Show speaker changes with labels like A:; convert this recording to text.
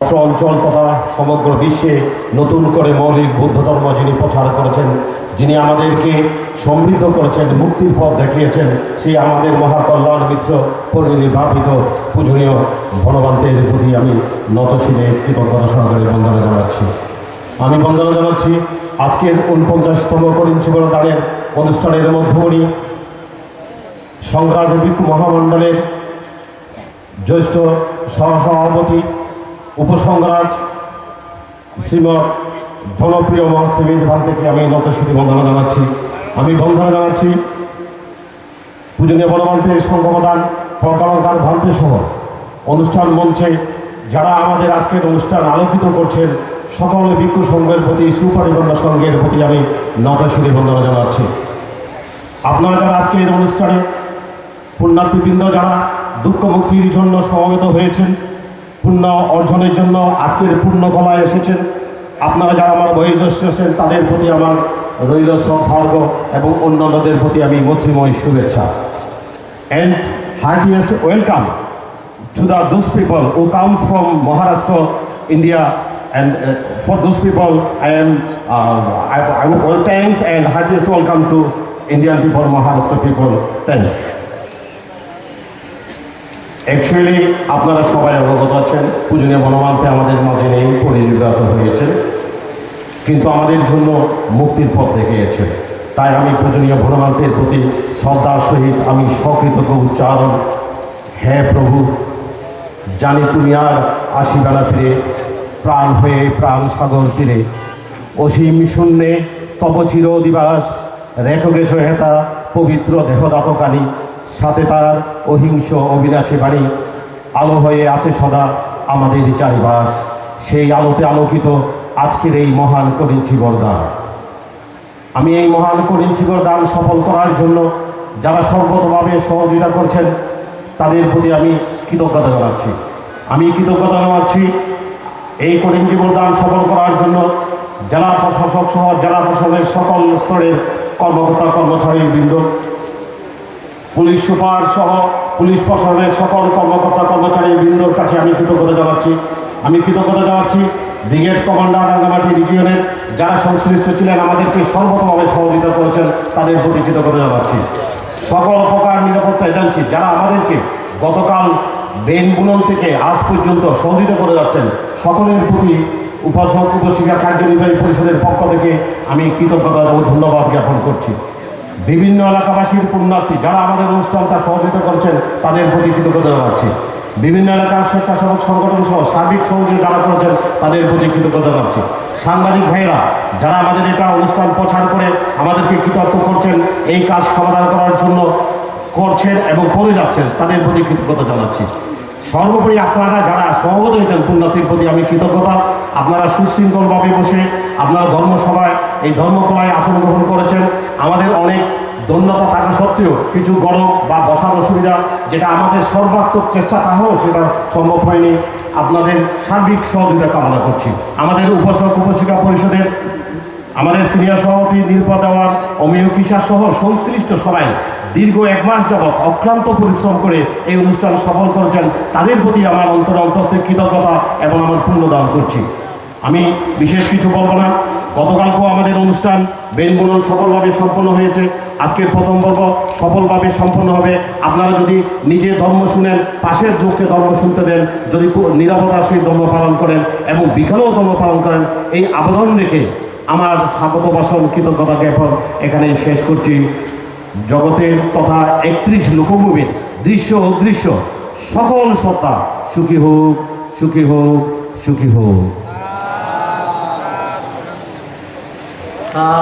A: অঞ্চল তথা সমগ্র বিশ্বে নতুন করে মৌলিক বৌদ্ধ ধর্ম যিনি প্রচার করেছেন, যিনি আমাদেরকে সমৃদ্ধ করেছেন, মুক্তির পথ দেখিয়েছেন, সেই আমাদের মহাকল্যাণ মিত্র, পরিনির্বাপিত, পূজনীয় বনবান্তের প্রতি আমি নতশিরে কৃতজ্ঞতা সহকারে বন্দনা জানাচ্ছি। আমি বন্দনা জানাচ্ছি আজকের উনপঞ্চাশতম করিঞ্চিবর দানের অনুষ্ঠানের মধ্যমণি, সংগ্রাজ মহামণ্ডলের জ্যেষ্ঠ সহসভাপতি উপসংরাজ শ্রীমৎ জনপ্রিয় মহাস্তবিদ ভান থেকে আমি নতশ্রী বন্দনা জানাচ্ছি। আমি বন্দনা জানাচ্ছি। পূজনীয় বনমন্ত্রীর সংগঠন প্রকালঙ্কার ভান্তে সহ অনুষ্ঠান মঞ্চে যারা আমাদের আজকের অনুষ্ঠান আলোকিত করছেন, সকল ভিক্ষু সংঘের প্রতি সুপরিবর্ণ সংঘের প্রতি আমি নতশ্রী বন্দনা জানাচ্ছি। আপনারা যারা আজকের অনুষ্ঠানে পুণ্যার্থীবৃন্দ, যারা দুঃখ মুক্তির জন্য সমবেত হয়েছেন পুণ্য অর্জনের জন্য আজকের পুণ্য কমায় এসেছেন আপনারা যারা আমার বহিষ্ঠ আছেন, তাদের প্রতি আমার রইল সদ্ভার্গ এবং অন্যান্যদের প্রতি আমি মৈত্রীময় শুভেচ্ছা। And heartiest welcome to the those people who comes from Maharashtra India and for those people I am I would well thanks and heartiest welcome to Indian people Maharashtra people thanks actually আপনারা সবাই অবগত আছেন, পূজনীয় বনমান্তে আমাদের মাঝে নেই পরিনির্বাচিত হয়েছেন কিন্তু আমাদের জন্য মুক্তির পথ দেখিয়েছে। তাই আমি পূজনীয় ভগবান্তের প্রতি শ্রদ্ধার সহিত আমি সকৃতজ্ঞ উচ্চারণ। হে প্রভু, জানি তুমি আর আসিবেলা ফিরে, প্রাণ হয়ে প্রাণ সাগর তীরে। অসীম শূন্যে তব চির দিবাস রেখো গেছ হেতা পবিত্র দেহদাতকালী সাথে তার অহিংস অবিনাশী বাড়ি আলো হয়ে আছে সদা আমাদের চারিবাস সেই আলোতে আলোকিত আজকের এই মহান করিঞ্চি বরদান আমি এই মহান করিঞ্চিকর দান সফল করার জন্য যারা সর্বতভাবে সহযোগিতা করছেন, তাদের প্রতি আমি কৃতজ্ঞতা জানাচ্ছি। আমি কৃতজ্ঞতা জানাচ্ছি এই করিঞ্চিকর দান সফল করার জন্য জেলা প্রশাসক সহ জেলা প্রশাসনের সকল স্তরের কর্মকর্তা কর্মচারী বৃন্দ পুলিশ সুপার সহ পুলিশ প্রশাসনের সকল কর্মকর্তা কর্মচারী বৃন্দর কাছে আমি কৃতজ্ঞতা জানাচ্ছি। আমি কৃতজ্ঞতা জানাচ্ছি ব্রিগেড কমান্ডার রাঙ্গামাটি রিজিয়নের যারা সংশ্লিষ্ট ছিলেন, আমাদেরকে সর্বতভাবে সহযোগিতা করেছেন, তাদের প্রতি কৃতজ্ঞতা জানাচ্ছি। সকল প্রকার নিরাপত্তা এজেন্সি যারা আমাদেরকে গতকাল বুনন থেকে আজ পর্যন্ত সহযোগিতা করে যাচ্ছেন, সকলের প্রতি উপাসক উপশিক্ষা কার্যনির্বাহী পরিষদের পক্ষ থেকে আমি কৃতজ্ঞতা ও ধন্যবাদ জ্ঞাপন করছি। বিভিন্ন এলাকাবাসীর পুণ্যার্থী যারা আমাদের অনুষ্ঠানটা সহযোগিতা করছেন, তাদের প্রতি কৃতজ্ঞতা জানাচ্ছি। বিভিন্ন এলাকার স্বেচ্ছাসেবক সংগঠন সহ সার্বিক সহযোগী যারা করেছেন, তাদের প্রতি কৃতজ্ঞতা জানাচ্ছি। সাংবাদিক ভাইরা যারা আমাদের এটা অনুষ্ঠান প্রচার করে আমাদেরকে কৃতজ্ঞ করছেন, এই কাজ সমাধান করার জন্য করছেন এবং করে যাচ্ছেন, তাদের প্রতি কৃতজ্ঞতা জানাচ্ছি। সর্বোপরি আপনারা যারা সহমত হয়েছেন, পুণ্যার্থীর প্রতি আমি কৃতজ্ঞতা আপনারা সুশৃঙ্খলভাবে বসে আপনারা ধর্মসভায়, এই ধর্মকলায় আসন গ্রহণ করেছেন। আমাদের অনেক ধন্যতা থাকা সত্ত্বেও কিছু গরম বা বসার অসুবিধা, যেটা আমাদের সর্বাত্মক চেষ্টা, তাহলেও সেটা সম্ভব হয়নি। আপনাদের সার্বিক সহযোগিতা কামনা করছি। আমাদের উপাসক উপশিক্ষা পরিষদের, আমাদের সিনিয়র সভাপতি নির্পদ দেওয়ান, অমিয় কিসার সহ সংশ্লিষ্ট সবাই দীর্ঘ এক মাস যাবৎ অক্লান্ত পরিশ্রম করে এই অনুষ্ঠান সফল করেছেন। তাদের প্রতি আমার অন্তর অন্তর কৃতজ্ঞতা এবং আমার পুণ্যদান করছি। আমি বিশেষ কিছু বলব না। গতকালকেও আমাদের অনুষ্ঠান বেনবুনন সফলভাবে সম্পন্ন হয়েছে। আজকের প্রথম পর্ব সফলভাবে সম্পন্ন হবে। আপনারা যদি নিজে ধর্ম শুনেন, পাশের লোককে ধর্ম শুনতে দেন, যদি নিরাপত্তার সহিত ধর্ম পালন করেন এবং বিকালেও ধর্ম পালন করেন, এই আবেদন রেখে আমার স্বাগত বাসন কৃতজ্ঞতা জ্ঞাপন এখানে শেষ করছি। জগতের তথা একত্রিশ লোকভূমির দৃশ্য অদৃশ্য সকল সত্তা সুখী হোক সুখী হোক সুখী হোক। 아.